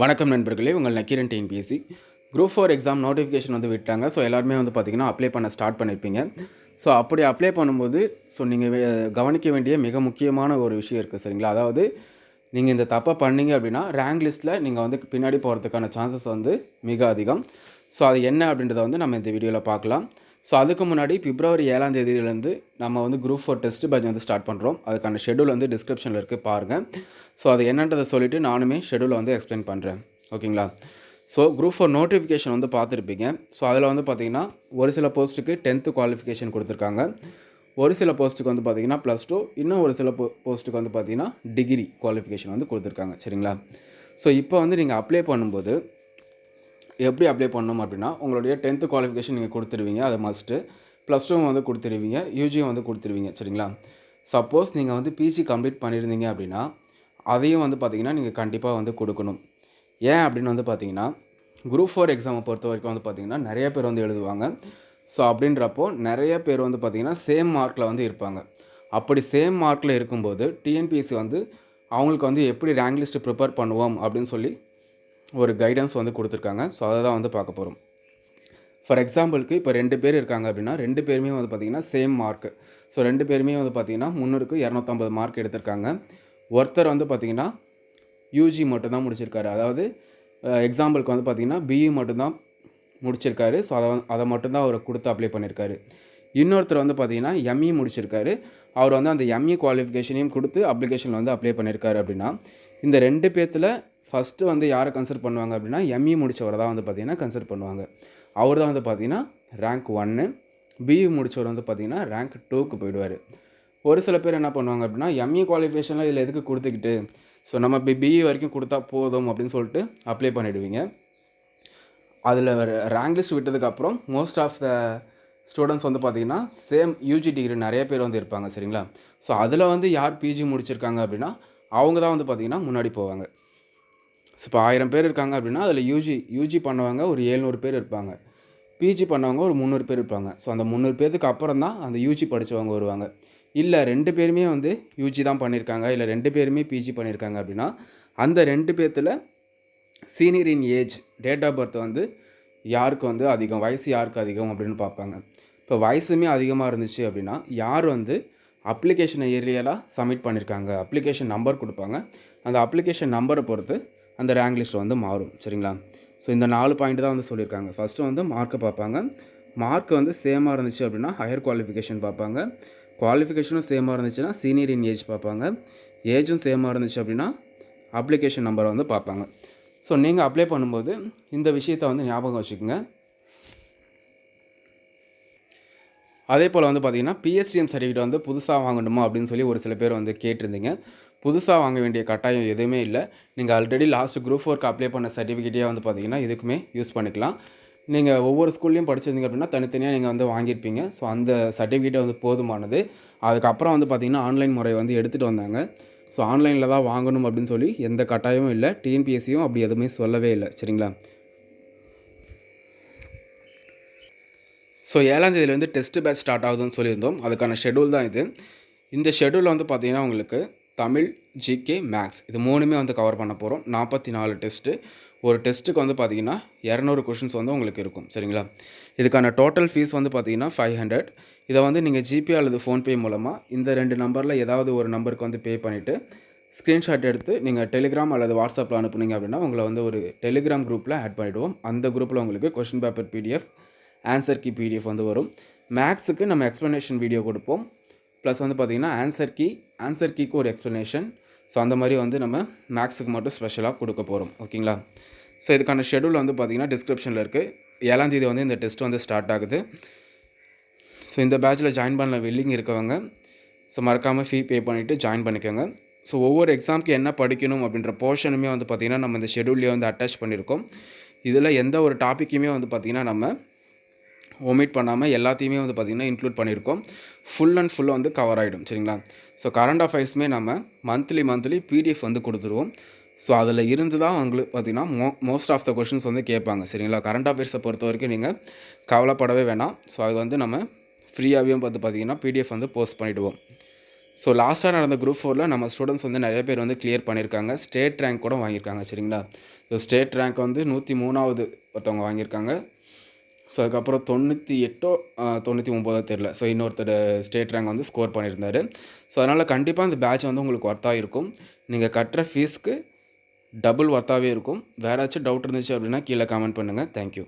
வணக்கம் நண்பர்களே உங்கள் Nakkeeran TNPSC group four exam notification வந்து விட்டாங்க. ஸோ எல்லாருமே வந்து பார்த்திங்கன்னா அப்ளை பண்ண ஸ்டார்ட் பண்ணியிருப்பீங்க ஸோ அப்படி அப்ளை பண்ணும்போது ஸோ நீங்கள் கவனிக்க வேண்டிய மிக முக்கியமான ஒரு விஷயம் இருக்குது சரிங்களா? அதாவது நீங்கள் இந்த தப்பை பண்ணீங்க அப்படின்னா ரேங்க் லிஸ்ட்டில் நீங்கள் வந்து பின்னாடி போகிறதுக்கான சான்சஸ் வந்து மிக அதிகம். ஸோ அது என்ன அப்படின்றத வந்து நம்ம இந்த வீடியோவில் பார்க்கலாம். ஸோ அதுக்கு முன்னாடி பிப்ரவரி ஏழாம் தேதியிலேருந்து நம்ம வந்து குரூப் ஃபோர் டெஸ்ட் பேட்ச் வந்து ஸ்டார்ட் பண்ணுறோம் அதுக்கான ஷெடியூல் வந்து டிஸ்கிரிப்ஷனில் இருக்குது பாருங்கள் ஸோ அது என்னன்றதை சொல்லிவிட்டு நானுமே ஷெடியூலை வந்து எக்ஸ்பிளைன் பண்ணுறேன் ஓகேங்களா ஸோ குரூப் ஃபோர் நோட்டிஃபிகேஷன் வந்து பார்த்துருப்பீங்க. ஸோ அதில் வந்து பார்த்தீங்கன்னா ஒரு சில போஸ்ட்டுக்கு டென்த்து குவாலிஃபிகேஷன் கொடுத்துருக்காங்க. ஒரு சில போஸ்ட்டுக்கு வந்து பார்த்தீங்கன்னா ப்ளஸ் டூ இன்னும் ஒரு சில போ போஸ்ட்டுக்கு வந்து பார்த்தீங்கன்னா டிகிரி குவாலிஃபிகேஷன் வந்து கொடுத்துருக்காங்க. சரிங்களா? ஸோ இப்போ வந்து நீங்கள் அப்ளை பண்ணும்போது எப்படி அப்ளை பண்ணணும் அப்படின்னா உங்களுடைய டென்த்து குவாலிஃபிகேஷன் நீங்கள் கொடுத்துருவீங்க அது மஸ்ட்டு ப்ளஸ் டூ வந்து கொடுத்துருவீங்க யூஜியும் வந்து கொடுத்துருவீங்க சரிங்களா? சப்போஸ் நீங்கள் வந்து பிஜி கம்ப்ளீட் பண்ணியிருந்தீங்க அப்படின்னா அதையும் வந்து பார்த்தீங்கன்னா நீங்கள் கண்டிப்பாக வந்து கொடுக்கணும். ஏன் அப்படின்னு வந்து பார்த்தீங்கன்னா குரூப் ஃபோர் எக்ஸாமை பொறுத்த வரைக்கும் வந்து பார்த்தீங்கன்னா நிறைய பேர் வந்து எழுதுவாங்க. ஸோ அப்படின்றப்போ நிறைய பேர் வந்து பார்த்தீங்கன்னா சேம் மார்க்கில் வந்து இருப்பாங்க. அப்படி சேம் மார்க்கில் இருக்கும்போது டிஎன்பிஎஸ்சி வந்து அவங்களுக்கு வந்து எப்படி ரேங்க் லிஸ்ட்டு ப்ரிப்பேர் பண்ணுவோம் அப்படின்னு சொல்லி ஒரு கைடன்ஸ் வந்து கொடுத்துருக்காங்க. ஸோ அதை தான் வந்து பார்க்க போகிறோம் ஃபார் எக்ஸாம்பிளுக்கு இப்போ ரெண்டு பேர் இருக்காங்க அப்படின்னா ரெண்டு பேருமே வந்து பார்த்திங்கன்னா சேம் மார்க்கு ஸோ ரெண்டு பேருமே வந்து பார்த்திங்கன்னா முந்நூறுக்கு இரநூத்தம்பது மார்க் எடுத்திருக்காங்க. ஒருத்தர் வந்து பார்த்திங்கன்னா யூஜி மட்டும்தான் முடிச்சிருக்காரு. அதாவது எக்ஸாம்பிளுக்கு வந்து பார்த்திங்கன்னா பிஇ மட்டும்தான் முடிச்சிருக்காரு. ஸோ அதை அதை மட்டும்தான் அவர் கொடுத்து அப்ளை பண்ணியிருக்காரு இன்னொருத்தர் வந்து பார்த்திங்கன்னா எம்இ முடிச்சிருக்காரு. அவர் வந்து அந்த எம்இ குவாலிஃபிகேஷனையும் கொடுத்து அப்ளிகேஷனில் வந்து அப்ளை பண்ணியிருக்காரு அப்படின்னா இந்த ரெண்டு பேர்த்தில் ஃபஸ்ட்டு வந்து யாரை கன்சிடர் பண்ணுவாங்க அப்படின்னா எம்இ முடித்தவரை தான் வந்து பார்த்திங்கன்னா கன்சிடர் பண்ணுவாங்க. அவர் தான் வந்து பார்த்திங்கன்னா ரேங்க் ஒன்று பிஇ முடித்தவர் வந்து பார்த்திங்கன்னா ரேங்க் டூக்கு போயிடுவார். ஒரு சில பேர் என்ன பண்ணுவாங்க அப்படின்னா எம்இ குவாலிஃபிகேஷனில் இதில் எதுக்கு கொடுத்துக்கிட்டு ஸோ நம்ம இப்போ பிஇ வரைக்கும் கொடுத்தா போதும் அப்படின்னு சொல்லிட்டு அப்ளை பண்ணிவிடுவீங்க அதில் ரேங்க் லிஸ்ட் விட்டதுக்கப்புறம் மோஸ்ட் ஆஃப் த ஸ்டூடெண்ட்ஸ் வந்து பார்த்திங்கன்னா சேம் யூஜி டிகிரி நிறைய பேர் வந்து இருப்பாங்க சரிங்களா? ஸோ அதில் வந்து யார் பிஜி முடிச்சிருக்காங்க அப்படின்னா அவங்க தான் வந்து பார்த்திங்கன்னா முன்னாடி போவாங்க. இப்போ ஆயிரம் பேர் இருக்காங்க அப்படின்னா அதில் யூஜி யூஜி பண்ணவங்க ஒரு ஏழ்நூறு பேர் இருப்பாங்க. பிஜி பண்ணவங்க ஒரு முந்நூறு பேர் இருப்பாங்க. ஸோ அந்த முந்நூறு பேருக்கு அப்புறம் தான் அந்த யூஜி படித்தவங்க வருவாங்க. இல்லை ரெண்டு பேருமே வந்து யூஜி தான் பண்ணியிருக்காங்க இல்லை ரெண்டு பேருமே பிஜி பண்ணியிருக்காங்க அப்படின்னா அந்த ரெண்டு பேர்த்தில் senior in age date of birth வந்து யாருக்கு வந்து அதிகம் வயசு யாருக்கு அதிகம் அப்படின்னு பார்ப்பாங்க. இப்போ வயசுமே அதிகமாக இருந்துச்சு அப்படின்னா யார் வந்து அப்ளிகேஷனை ஏரியலாக சப்மிட் பண்ணியிருக்காங்க அப்ளிகேஷன் நம்பர் கொடுப்பாங்க. அந்த அப்ளிகேஷன் நம்பரை பொறுத்து அந்த ரேங்க் லிஸ்ட் வந்து மாறும் சரிங்களா? ஸோ இந்த நாலு பாயிண்ட் தான் வந்து சொல்லியிருக்காங்க. ஃபஸ்ட்டு வந்து மார்க்கை பார்ப்பாங்க. மார்க் வந்து சேமாக இருந்துச்சு அப்படின்னா ஹையர் குவாலிஃபிகேஷன் பார்ப்பாங்க. குவாலிஃபிகேஷனும் சேமாக இருந்துச்சுன்னா சீனியர் இன் ஏஜ் பார்ப்பாங்க. ஏஜும் சேமாக இருந்துச்சு அப்படின்னா அப்ளிகேஷன் நம்பரை வந்து பார்ப்பாங்க. ஸோ நீங்கள் அப்ளை பண்ணும்போது இந்த விஷயத்தை வந்து ஞாபகம் வச்சுக்கோங்க. அதே போல் வந்து பார்த்திங்கன்னா பிஎஸ்டிஎம் சர்டிஃபிகேட் வந்து புதுசாக வாங்கணுமா அப்படின்னு சொல்லி ஒரு சில பேர் வந்து கேட்டிருந்தீங்க. புதுசாக வாங்க வேண்டிய கட்டாயம் எதுவுமே இல்லை. நீங்கள் already last group work apply பண்ண சர்டிஃபிகேட்டே வந்து பார்த்திங்கன்னா இதுக்குமே யூஸ் பண்ணிக்கலாம். நீங்கள் ஒவ்வொரு ஸ்கூல்லையும் படிச்சிருந்தீங்க அப்படின்னா தனித்தனியாக நீங்கள் வந்து வாங்கியிருப்பீங்க. ஸோ அந்த சர்டிஃபிகேட்டை வந்து போதுமானது. அதுக்கப்புறம் வந்து பார்த்திங்கன்னா ஆன்லைன் முறை வந்து எடுத்துகிட்டு வந்தாங்க. ஸோ ஆன்லைனில் தான் வாங்கணும் அப்படின்னு சொல்லி எந்த கட்டாயமும் இல்லை. டிஎன்பிஎஸ்சியும் அப்படி எதுவுமே சொல்லவே இல்லை. சரிங்களா? ஸோ ஏழாம் தேதியிலேருந்து டெஸ்ட் பேட்ச் ஸ்டார்ட் ஆகுதுன்னு சொல்லியிருந்தோம். அதுக்கான ஷெடியூல் தான் இது. இந்த ஷெடியூலில் வந்து பார்த்திங்கன்னா உங்களுக்கு தமிழ் ஜிகே மேக்ஸ் இது மூணுமே வந்து கவர் பண்ண போகிறோம் நாற்பத்தி நாலு டெஸ்ட்டு ஒரு டெஸ்ட்டுக்கு வந்து பார்த்திங்கன்னா இரநூறு கொஷின்ஸ் வந்து உங்களுக்கு இருக்கும். சரிங்களா? இதுக்கான டோட்டல் ஃபீஸ் வந்து பார்த்திங்கன்னா ஃபைவ் ஹண்ட்ரட் இதை வந்து நீங்கள் ஜிபே அல்லது ஃபோன்பே மூலமாக இந்த ரெண்டு நம்பரில் ஏதாவது ஒரு நம்பருக்கு வந்து பே பண்ணிவிட்டு ஸ்க்ரீன்ஷாட் எடுத்து நீங்கள் டெலிகிராம் அல்லது வாட்ஸ்அப்பில் அனுப்புனீங்க அப்படின்னா உங்களை வந்து ஒரு டெலிகிராம் குரூப்பில் ஆட் பண்ணிவிடுவோம் அந்த குரூப்பில் உங்களுக்கு question paper PDF answer key PDF வந்து வரும். மேக்ஸுக்கு நம்ம எக்ஸ்ப்ளனேஷன் வீடியோ கொடுப்போம். ப்ளஸ் வந்து பார்த்திங்கன்னா ஆன்சர் கீ ஆன்சர் கீக்கு ஒரு எக்ஸ்ப்ளனேஷன் ஸோ அந்த மாதிரி வந்து நம்ம மேக்ஸுக்கு மட்டும் ஸ்பெஷலாக கொடுக்க போகிறோம் ஓகேங்களா ஸோ இதுக்கான ஷெடியூல் வந்து பார்த்திங்கன்னா டிஸ்கிரிப்ஷனில் இருக்குது ஏழாந்தேதி வந்து இந்த டெஸ்ட் வந்து ஸ்டார்ட் ஆகுது. ஸோ இந்த பேட்சில் ஜாயின் பண்ணல வில்லிங் இருக்கவங்க ஸோ மறக்காமல் ஃபீ பே பண்ணிவிட்டு ஜாயின் பண்ணிக்கோங்க. ஸோ ஒவ்வொரு எக்ஸாமுக்கு என்ன படிக்கணும் அப்படின்ற போர்ஷனுமே வந்து பார்த்திங்கன்னா நம்ம இந்த ஷெடியூல்லேயே வந்து அட்டாச் பண்ணியிருக்கோம் இதில் எந்த ஒரு டாப்பிக்குமே வந்து பார்த்திங்கன்னா நம்ம ஒமிட் பண்ணாமல் எல்லாத்தையுமே வந்து பார்த்திங்கன்னா இன்க்ளூட் பண்ணியிருக்கோம் ஃபுல் அண்ட் ஃபுல்லாக வந்து கவர் ஆகிடும் சரிங்களா? ஸோ கரண்ட் அஃபேர்ஸுமே நம்ம மந்த்லி மந்த்லி பிடிஎஃப் வந்து கொடுத்துருவோம். ஸோ அதில் இருந்து தான் உங்களுக்கு பார்த்திங்கன்னா மோ மோஸ்ட் ஆஃப் த கொஷின்ஸ் வந்து கேட்பாங்க சரிங்களா? கரண்ட் அஃபேர்ஸை பொறுத்த வரைக்கும் நீங்கள் கவலைப்படவே வேணாம். ஸோ அது வந்து நம்ம ஃப்ரீயாகவே பார்த்து பார்த்திங்கன்னா பிடிஎஃப் வந்து போஸ்ட் பண்ணிவிடுவோம் ஸோ லாஸ்ட்டாக நடந்த குரூப் ஃபோரில் நம்ம ஸ்டூடெண்ட்ஸ் வந்து நிறைய பேர் வந்து கிளியர் பண்ணியிருக்காங்க ஸ்டேட் ரேங்க் கூட வாங்கியிருக்காங்க சரிங்களா? ஸோ ஸ்டேட் ரேங்க் வந்து நூற்றி மூணாவது ஒருத்தவங்க வாங்கியிருக்காங்க. ஸோ அதுக்கப்புறம் தொண்ணூற்றி எட்டோ தொண்ணூற்றி ஒம்போதோ தெரில ஸோ இன்னொருத்தர் ஸ்டேட் ரேங்க் வந்து ஸ்கோர் பண்ணியிருந்தார். ஸோ அதனால் கண்டிப்பாக அந்த பேட்ச் வந்து உங்களுக்கு ஒர்த்தாக இருக்கும். நீங்கள் கட்டுற ஃபீஸ்க்கு டபுள் ஒர்த்தாகவே இருக்கும். வேறு ஏதாச்சும் டவுட் இருந்துச்சு அப்படின்னா கீழே கமெண்ட் பண்ணுங்கள் தேங்க்யூ